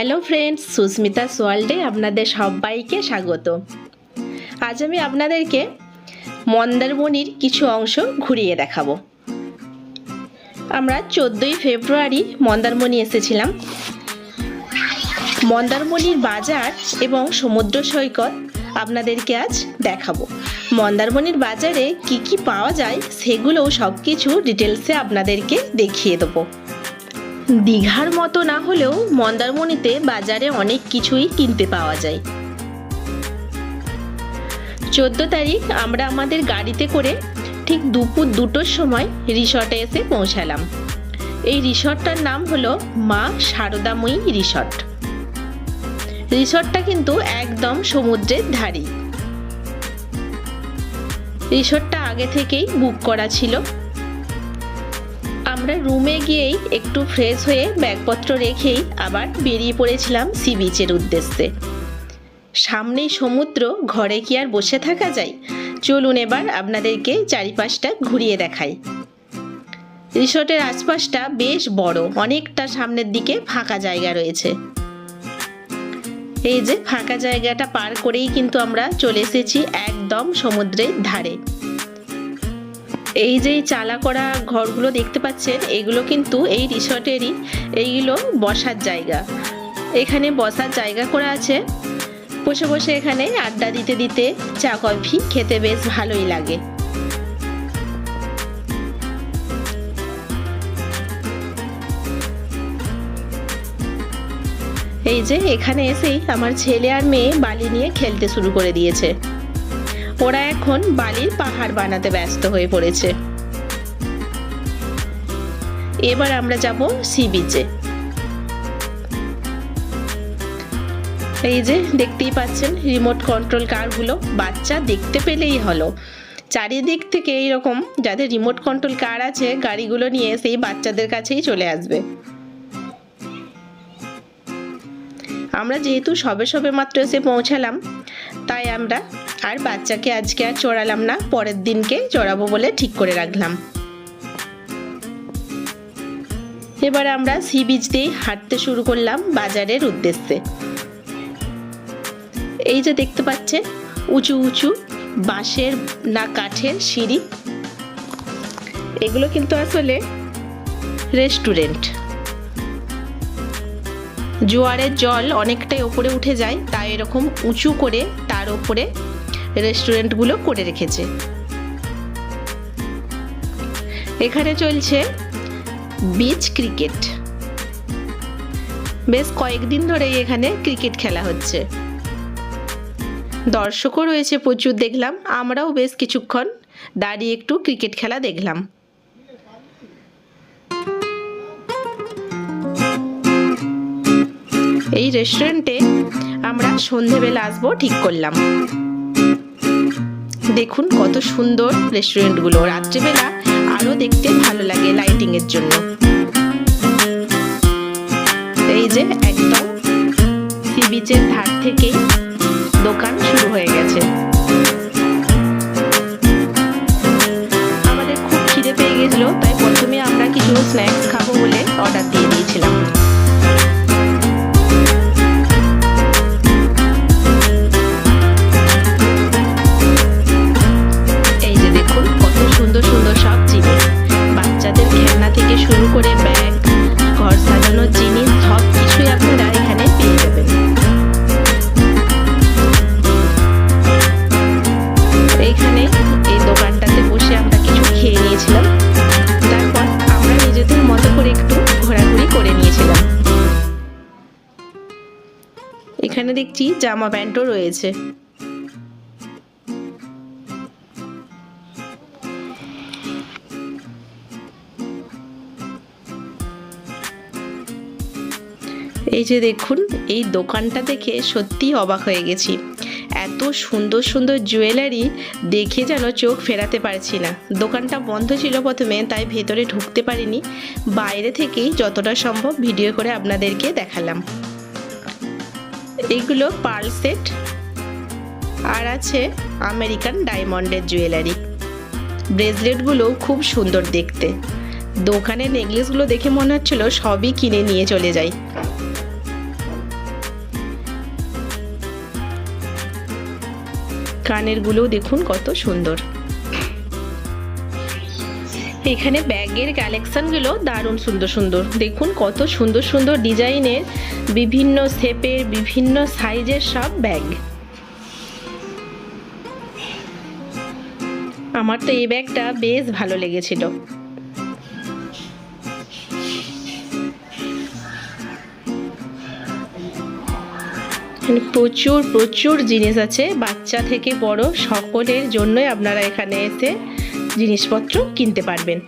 Hello friends, Susmita সোয়াল্ডে আপনাদের সবাইকে স্বাগত। আজ আমি আপনাদেরকে মন্দারমণির কিছু অংশ ঘুরিয়ে দেখাবো। আমরা চোদ্দোই ফেব্রুয়ারি মন্দারমণি এসেছিলাম। মন্দারমণির বাজার এবং সমুদ্র সৈকত আপনাদেরকে আজ দেখাবো। মন্দারমণির বাজারে কি কি পাওয়া যায় সেগুলোও সব কিছু ডিটেলসে আপনাদেরকে দেখিয়ে দেবো। দীঘার মতো না হলেও মন্দারমণিতে বাজারে অনেক কিছুই কিনতে পাওয়া যায়। চোদ্দ তারিখ আমরা আমাদের গাড়িতে করে ঠিক দুপুর দুটোর সময় রিসর্টে এসে পৌঁছালাম। এই রিসর্টটার নাম হলো মা শারদাময়ী রিসর্ট। রিসর্টটা কিন্তু একদম সমুদ্রের ধারেই। রিসর্টটা আগে থেকেই বুক করা ছিল। আমরা রুমে গিয়েই একটু ফ্রেশ হয়ে ব্যাগপত্র রেখেই আবার বেরিয়ে পড়েছিলাম সি বিচের উদ্দেশ্যে। সামনেই সমুদ্র, ঘরে কি আর বসে থাকা যায়? চলুন এবার আপনাদেরকে চারিপাশটা ঘুরিয়ে দেখাই। রিসোর্টের আশপাশটা বেশ বড়, অনেকটা সামনের দিকে ফাঁকা জায়গা রয়েছে। এই যে ফাঁকা জায়গাটা পার করেই কিন্তু আমরা চলে এসেছি একদম সমুদ্রের ধারে। এই যে চালা করা ঘরগুলো দেখতে পাচ্ছেন, এগুলো কিন্তু এই রিসর্টেরই, এইগুলো বসার জায়গা। এখানে বসার জায়গা করা আছে। বসে বসে এখানে আড্ডা দিতে দিতে চা, কফি খেতে বেশ ভালোই লাগে। এই যে এখানে এসেই আমার ছেলে আর মেয়ে বালি নিয়ে খেলতে শুরু করে দিয়েছে। ওরা এখন বালির পাহাড় বানাতে ব্যস্ত হয়ে পড়েছে। এবার আমরা যাব সি বিচে এই যে দেখতেই পাচ্ছেন রিমোট কন্ট্রোল কারগুলো বাচ্চা দেখতে পেলেই হলো। চারিদিক থেকে এইরকম যাদের রিমোট কন্ট্রোল কার আছে, গাড়িগুলো নিয়ে সেই বাচ্চাদের কাছেই চলে আসবে। আমরা যেহেতু সবে সবে মাত্র এসে পৌঁছালাম তাই আমরা আর বাচ্চাকে আজকে আর চড়ালাম না, পরের দিনকে চড়াবো বলে ঠিক করে রাখলাম। এবার আমরা সি বিচ দিয়ে হাঁটতে শুরু করলাম বাজারের উদ্দেশ্যে। এই যে দেখতে পাচ্ছেন, উঁচু উঁচু বাঁশের না কাঠের সিঁড়ি। এগুলো কিন্তু আসলে রেস্টুরেন্ট। জোয়ারের জল অনেকটাই ওপরে উঠে যায়, তাই এরকম উঁচু করে তার ওপরে রেস্টুরেন্টগুলো করে রেখেছে। এখানে চলছে বিচ ক্রিকেট বেশ কয়েকদিন ধরেই এখানে ক্রিকেট খেলা হচ্ছে। দর্শকও রয়েছে প্রচুর, দেখলাম। আমরাও বেশ কিছুক্ষণ দাঁড়িয়ে একটু ক্রিকেট খেলা দেখলাম। এই রেস্টুরেন্টে আমরা সন্ধেবেলা আসব, ঠিক করলাম। দেখুন কত সুন্দর রেস্টুরেন্টগুলো রাত্রিবেলা আরও দেখতে ভালো লাগে লাইটিংয়ের জন্য। এই যে একদম সি বিচের ধার থেকেই দোকান শুরু হয়ে গেছে। আমাদের খুব খিদে পেয়ে গেছিল, তাই প্রথমে আমরা কিছু স্ন্যাক্স খাব বলে অর্ডার দিয়ে দিয়েছিলাম। দেখছি জামা প্যান্টও রয়েছে। এই যে দেখুন, এই দোকানটা দেখে সত্যিই অবাক হয়ে গেছি। এত সুন্দর সুন্দর জুয়েলারি দেখে যেন চোখ ফেরাতে পারছি না। দোকানটা বন্ধ ছিল প্রথমে, তাই ভেতরে ঢুকতে পারিনি। বাইরে থেকেই যতটা সম্ভব ভিডিও করে আপনাদেরকে দেখালাম। এগুলো পার্ল সেট। আর আছে আমেরিকান ডায়মন্ডের জুয়েলারি। ব্রেসলেটগুলোও খুব সুন্দর দেখতে। দোকানের নেকলেসগুলো দেখে মনে হচ্ছিল সবই কিনে নিয়ে চলে যাই। কানেরগুলোও দেখুন কত সুন্দর। এখানে ব্যাগের কালেকশানগুলো দারুণ সুন্দর সুন্দর। দেখুন কত সুন্দর সুন্দর ডিজাইনের বিভিন্ন শেপের, বিভিন্ন সাইজের সব ব্যাগ। আমার তো এই ব্যাগটা বেশ ভালো লেগেছিল। প্রচুর প্রচুর জিনিস আছে। বাচ্চা থেকে বড় সকলের জন্যই আপনারা এখানে এসে জিনিসপত্র কিনতে পারবেন।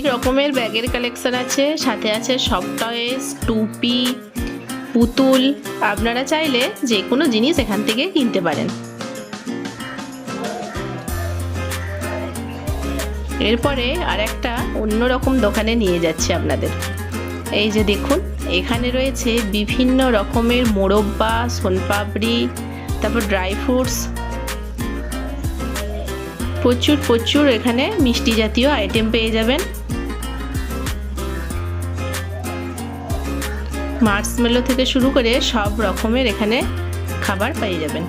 অনেক রকমের ব্যাগের কালেকশন আছে, সাথে আছে সফট টয়েস টুপি, পুতুল। আপনারা চাইলে যে কোনো জিনিস এখান থেকে কিনতে পারেন। এরপরে আর একটা অন্যরকম দোকানে নিয়ে যাচ্ছে আপনাদের। এই যে দেখুন, এখানে রয়েছে বিভিন্ন রকমের মোরব্বা, সোনপাপড়ি, তারপর ড্রাই ফ্রুটস প্রচুর প্রচুর এখানে মিষ্টি জাতীয় আইটেম পেয়ে যাবেন। মার্সমেলো থেকে শুরু করে সব রকমের এখানে খাবার পেয়ে যাবেন।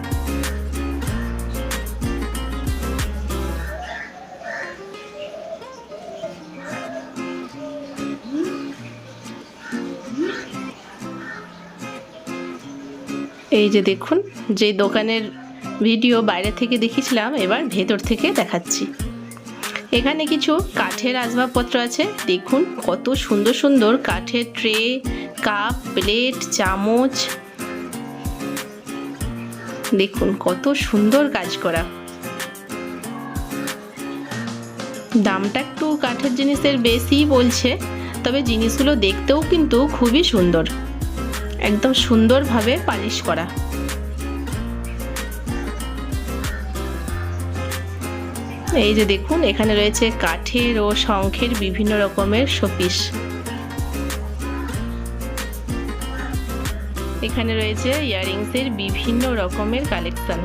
এই যে দেখুন, যে দোকানের ভিডিও বাইরে থেকে দেখিয়েছিলাম, এবার ভেতর থেকে দেখাচ্ছি। এখানে কিছু কাঠের আসবাবপত্র আছে। দেখুন কত সুন্দর সুন্দর কাঠের ট্রে কাপ, প্লেট, চামচ। দেখুন কত সুন্দর কাজ করা। দামটা একটু কাঠের জিনিসের বেশি বলছে, তবে জিনিসগুলো দেখতেও কিন্তু খুবই সুন্দর। একদম সুন্দরভাবে পালিশ করা। এই যে দেখুন, এখানে রয়েছে কাঠের ও শঙ্খের বিভিন্ন রকমের শোপিস। এখানে রয়েছে ইয়াররিংসের বিভিন্ন রকমের কালেকশান।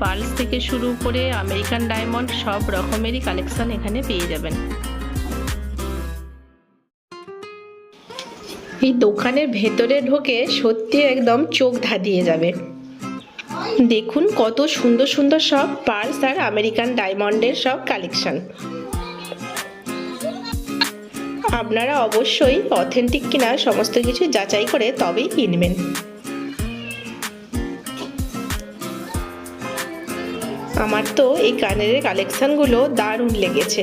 পার্লস থেকে শুরু করে আমেরিকান ডায়মন্ড সব রকমেরই কালেকশান এখানে পেয়ে যাবেন। এই দোকানের ভেতরে ঢোকে সত্যি একদম চোখ ধাঁধিয়ে যাবে। দেখুন কত সুন্দর সুন্দর সব পার্স আর আমেরিকান ডায়মন্ডের সব কালেকশন। আপনারা অবশ্যই অথেন্টিক কিনা সমস্ত কিছু যাচাই করে তবেই কিনবেন। আমার তো এই কানের কালেকশনগুলো দারুণ লেগেছে।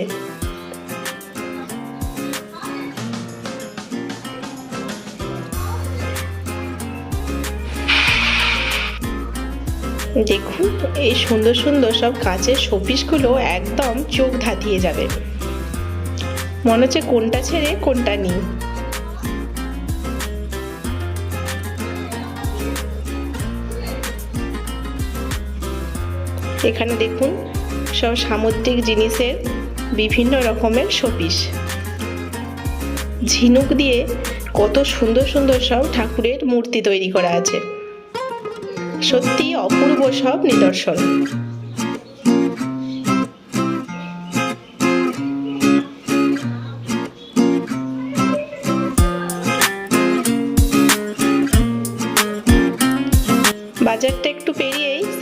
দেখুন, এই সুন্দর সুন্দর সব কাঁচের শোপিসগুলো একদম চোখ ধাঁধিয়ে যাবে। মনে হচ্ছে কোনটা ছেড়ে, কোনটা নিই। এখানে দেখুন, সব সামুদ্রিক জিনিসের বিভিন্ন রকমের শোপিস। ঝিনুক দিয়ে কত সুন্দর সুন্দর সব ঠাকুরের মূর্তি তৈরি করা আছে। সত্যি অপূর্ব সব নিদর্শন।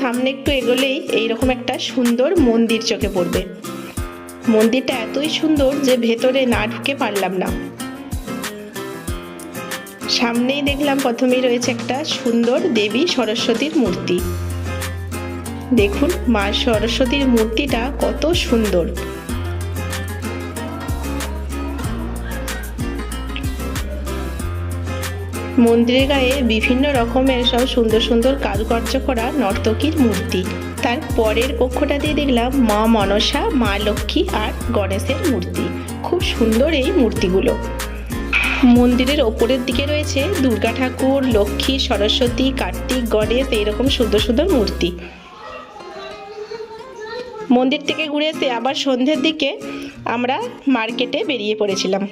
সামনে একটু এগোলেই এইরকম একটা সুন্দর মন্দির চোখে পড়বে। মন্দিরটা এতই সুন্দর যে ভেতরে না ঢুকে পারলাম না। সামনেই দেখলাম প্রথমেই রয়েছে একটা সুন্দর দেবী সরস্বতীর মূর্তি। দেখুন, মা সরস্বতীর মূর্তিটা কত সুন্দর। মন্দিরের গায়ে বিভিন্ন রকমের সব সুন্দর সুন্দর কারুকার্য করা নর্তকীর মূর্তি। তার পরের পক্ষটা দিয়ে দেখলাম মা মনসা, মা লক্ষ্মী আর গণেশের মূর্তি। খুব সুন্দর এই মূর্তিগুলো। মন্দিরের ওপরের দিকে রয়েছে দুর্গা ঠাকুর, লক্ষ্মী, সরস্বতী, কার্তিক, গণেশ এইরকম সুন্দর সুন্দর মূর্তি। মন্দির থেকে ঘুরে এসে আবার সন্ধ্যের দিকে আমরা মার্কেটে বেরিয়ে পড়েছিলাম।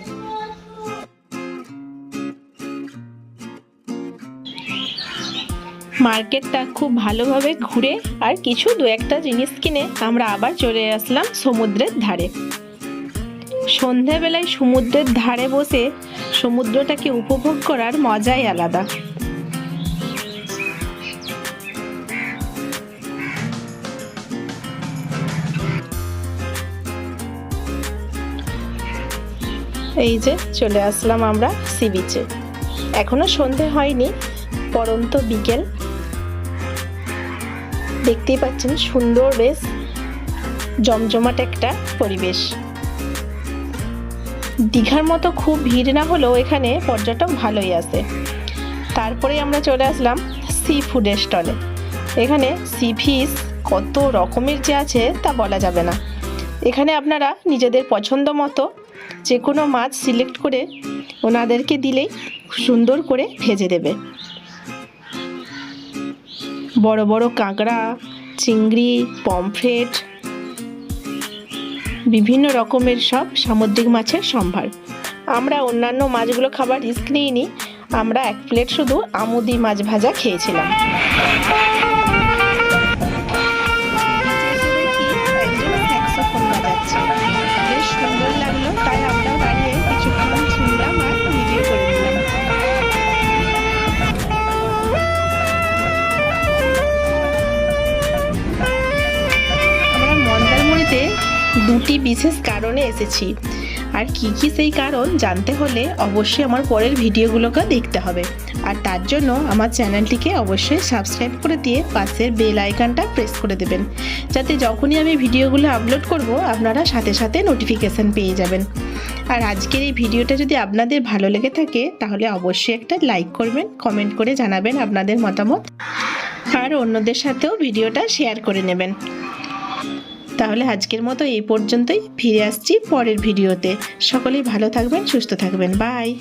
মার্কেটটা খুব ভালোভাবে ঘুরে আর কিছু দু একটা জিনিস কিনে আমরা আবার চলে আসলাম সমুদ্রের ধারে। সন্ধ্যাবেলায় সমুদ্রের ধারে বসে সমুদ্রটাকে উপভোগ করার মজাই আলাদা। এই যে চলে আসলাম আমরা সি বিচে। এখনও সন্ধে হয়নি, পরন্ত বিকেল। দেখতেই পাচ্ছেন সুন্দর বেশ জমজমাট একটা পরিবেশ। দীঘার মতো খুব ভিড় না হলেও এখানে পর্যটক ভালোই আসে তারপরে আমরা চলে আসলাম সি ফুডের স্টলে এখানে সি ফিশ কত রকমের যে আছে তা বলা যাবে না। এখানে আপনারা নিজেদের পছন্দ মতো যে কোনো মাছ সিলেক্ট করে ওনাদেরকে দিলেই সুন্দর করে ভেজে দেবে। বড় বড় কাঁকড়া, চিংড়ি, পমফ্রেট, বিভিন্ন রকমের সব সামুদ্রিক মাছের সম্ভার। আমরা অন্যান্য মাছগুলো খাবার রিস্ক নিইনি, আমরা এক প্লেট শুধু আমুদি মাছ ভাজা খেয়েছিলাম। বিশেষ কারণে এসেছি। আর কি কি সেই কারণ জানতে হলে অবশ্যই আমার পরের ভিডিওগুলোকে দেখতে হবে। আর তার জন্য আমার চ্যানেলটিকে অবশ্যই সাবস্ক্রাইব করে দিয়ে পাশের বেল আইকনটা প্রেস করে দেবেন। যাতে যখনই আমি ভিডিওগুলো আপলোড করব, আপনারা সাথে সাথে নোটিফিকেশান পেয়ে যাবেন। আর আজকের এই ভিডিওটা যদি আপনাদের ভালো লেগে থাকে, তাহলে অবশ্যই একটা লাইক করবেন, কমেন্ট করে জানাবেন আপনাদের মতামত। আর অন্যদের সাথেও ভিডিওটা শেয়ার করে নেবেন। তাহলে আজকের মতো এই পর্যন্তই। ফিরে আসছি পরের ভিডিওতে। সকলেই ভালো থাকবেন, সুস্থ থাকবেন। বাই।